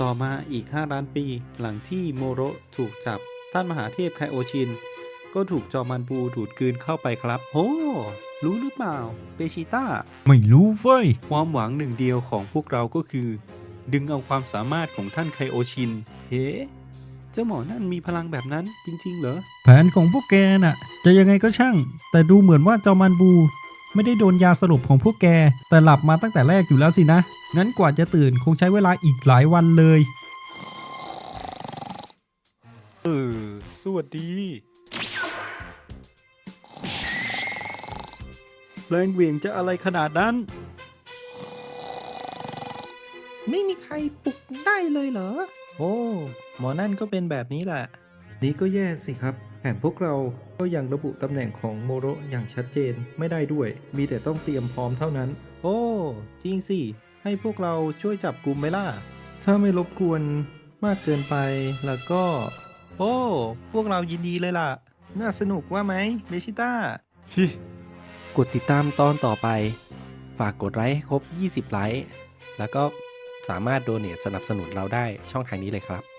ต่อมาอีก 5 ล้านปีหลังที่โมโรถูกจับ ท่านมหาเทพไคโอชิน ก็ถูกจอมันบูดูดกืนเข้าไปครับ โอ้รู้หรือเปล่าเบชิต้า ไม่รู้เฟ้ย ความหวังหนึ่งเดียวของพวกเราก็คือ ดึงเอาความสามารถของท่านไคโอชิน เฮ้เจ้าหมอนั่นมีพลังแบบนั้นจริง ๆ เหรอ แผนของพวกแกน่ะ จะยังไงก็ช่าง แต่ดูเหมือนว่าจอมันบู ไม่ได้โดนยาสลบของพวกแก แต่หลับมาตั้งแต่แรกอยู่แล้วสินะ งั้นกว่าจะตื่นคงใช้เวลาอีกหลายวันเลย เออ สวัสดี แรงเหวี่ยงจะอะไรขนาดนั้น ไม่มีใครปลุกได้เลยเหรอ โอ้ หมอนั่นก็เป็นแบบนี้แหละ นี่ก็แย่สิครับ แผนพวกเราก็ยังระบุตำแหน่งของโมโรอย่างชัดเจนไม่ได้ด้วย มีแต่ต้องเตรียมพร้อมเท่านั้น โอ้ จริงสิ ให้พวกเราช่วยจับกลุ่มไหมล่ะ ถ้าไม่รบกวนมากเกินไปแล้วก็ โอ้ พวกเรายินดีเลยล่ะ น่าสนุกว่าไหมเบชิต้าชิกดติดตามตอนต่อไป ฝากกดไลค์ให้ครบ 20 ไลค์ แล้วก็สามารถโดเน a สนับสนุนเราได้ช่องทางนี้เลยครับ